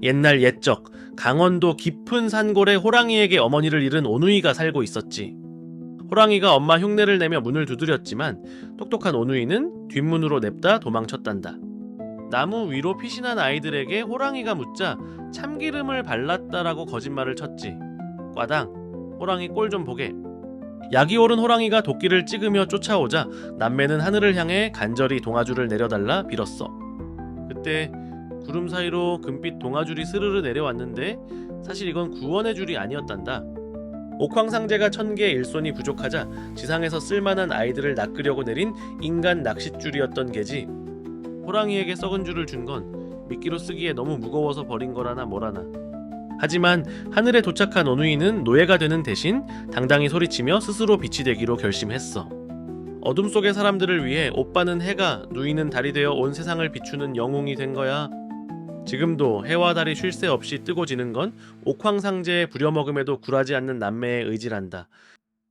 옛날 옛적 강원도 깊은 산골에 호랑이에게 어머니를 잃은 오누이가 살고 있었지. 호랑이가 엄마 흉내를 내며 문을 두드렸지만 똑똑한 오누이는 뒷문으로 냅다 도망쳤단다. 나무 위로 피신한 아이들에게 호랑이가 묻자 참기름을 발랐다라고 거짓말을 쳤지. 꽈당, 호랑이 꼴 좀 보게. 약이 오른 호랑이가 도끼를 찍으며 쫓아오자 남매는 하늘을 향해 간절히 동아줄을 내려달라 빌었어. 그때 구름 사이로 금빛 동아줄이 스르르 내려왔는데 사실 이건 구원의 줄이 아니었단다. 옥황상제가 천 개의 일손이 부족하자 지상에서 쓸만한 아이들을 낚으려고 내린 인간 낚싯줄이었던 게지. 호랑이에게 썩은 줄을 준 건 미끼로 쓰기에 너무 무거워서 버린 거라나 뭐라나. 하지만 하늘에 도착한 오누이는 노예가 되는 대신 당당히 소리치며 스스로 빛이 되기로 결심했어. 어둠 속의 사람들을 위해 오빠는 해가, 누이는 달이 되어 온 세상을 비추는 영웅이 된 거야. 지금도 해와 달이 쉴 새 없이 뜨고 지는 건 옥황상제의 부려먹음에도 굴하지 않는 남매의 의지란다.